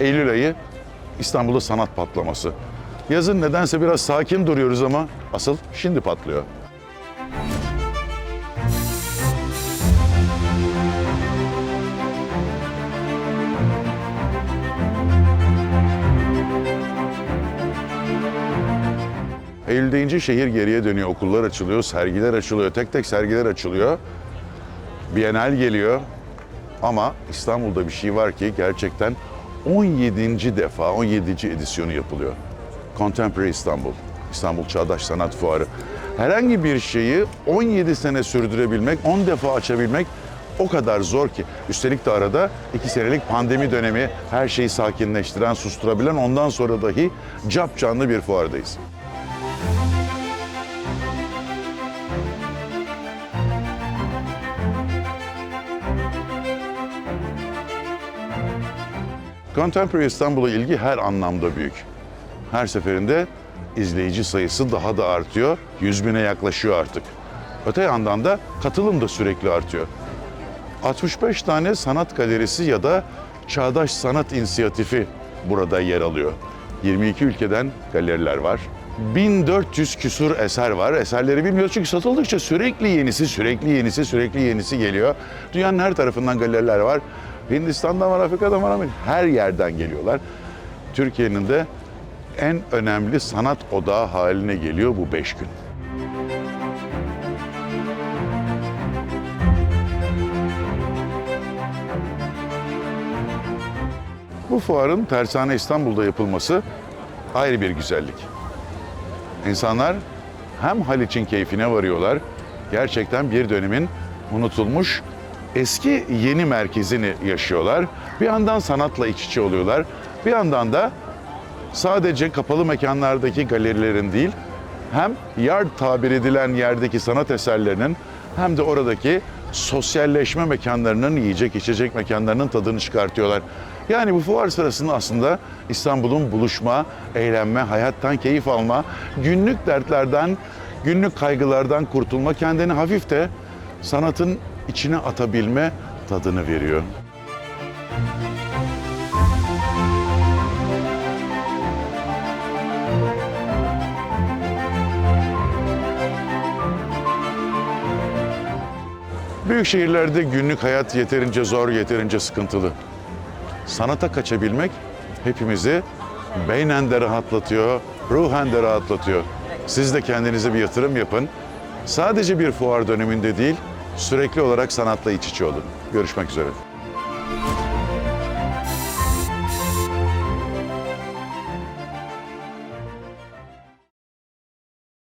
Eylül ayı İstanbul'da sanat patlaması. Yazın nedense biraz sakin duruyoruz ama asıl şimdi patlıyor. Eylül deyince şehir geriye dönüyor, okullar açılıyor, sergiler açılıyor, tek tek sergiler açılıyor. Bienal geliyor. Ama İstanbul'da bir şey var ki gerçekten 17. defa, 17. edisyonu yapılıyor. Contemporary İstanbul, İstanbul Çağdaş Sanat Fuarı. Herhangi bir şeyi 17 sene sürdürebilmek, 10 defa açabilmek o kadar zor ki. Üstelik de arada 2 senelik pandemi dönemi her şeyi sakinleştiren, susturabilen ondan sonra dahi cap canlı bir fuardayız. Contemporary İstanbul'a ilgi her anlamda büyük. Her seferinde izleyici sayısı daha da artıyor. 100 bine yaklaşıyor artık. Öte yandan da katılım da sürekli artıyor. 65 tane sanat galerisi ya da çağdaş sanat inisiyatifi burada yer alıyor. 22 ülkeden galeriler var. 1400 küsur eser var. Eserleri bilmiyoruz çünkü satıldıkça sürekli yenisi, sürekli yenisi, sürekli yenisi geliyor. Dünyanın her tarafından galeriler var. Hindistan'dan var, Afrika'dan var ama her yerden geliyorlar. Türkiye'nin de en önemli sanat odağı haline geliyor bu beş gün. Bu fuarın Tersane İstanbul'da yapılması ayrı bir güzellik. İnsanlar hem Haliç'in keyfine varıyorlar, gerçekten bir dönemin unutulmuş eski yeni merkezini yaşıyorlar. Bir yandan sanatla iç içe oluyorlar, bir yandan da sadece kapalı mekanlardaki galerilerin değil, hem yard tabir edilen yerdeki sanat eserlerinin hem de oradaki sosyalleşme mekanlarının, yiyecek içecek mekanlarının tadını çıkartıyorlar. Yani bu fuar sırasında aslında İstanbul'un buluşma, eğlenme, hayattan keyif alma, günlük dertlerden, günlük kaygılardan kurtulma, kendini hafif de sanatın içine atabilme tadını veriyor. Büyük şehirlerde günlük hayat yeterince zor, yeterince sıkıntılı. Sanata kaçabilmek hepimizi beynen de rahatlatıyor, ruhen de rahatlatıyor. Siz de kendinize bir yatırım yapın. Sadece bir fuar döneminde değil, sürekli olarak sanatla iç içe olun. Görüşmek üzere.